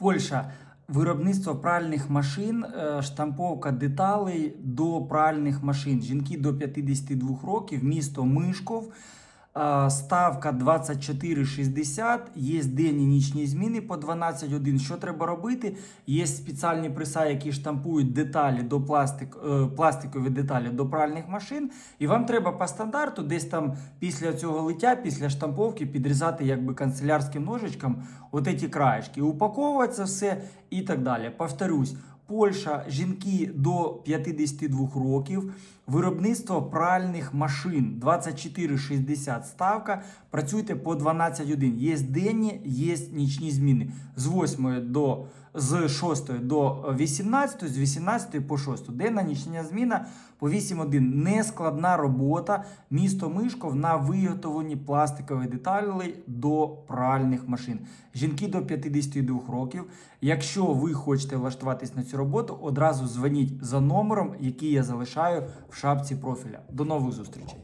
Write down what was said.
Польща. Виробництво пральних машин, е, штамповка деталей до пральних машин. Жінки до 52 років, місто Мишков. Ставка 24,60, є денні нічні зміни по 12,1. Що треба робити? Є спеціальні преса, які штампують деталі до пластик, е, пластикові деталі до пральних машин. І вам треба по стандарту, десь там після цього лиття, після штамповки, підрізати якби канцелярським ножичком от ці краєшки. Упаковувати це все і так далі. Повторюсь. Польща, жінки до 52 років, виробництво пральних машин 24,60 ставка. Працюйте по 12,1. Є денні, є нічні зміни з 8 до з 6 до 18, з 18 по 6. Денна нічня зміна по 8,1. Нескладна робота. Місто Мишков на виготовленні пластикових деталей до пральних машин. Жінки до 52 років. Якщо ви хочете влаштуватись на цю роботу, одразу дзвоніть за номером, який я залишаю в шапці профіля. До нових зустрічей!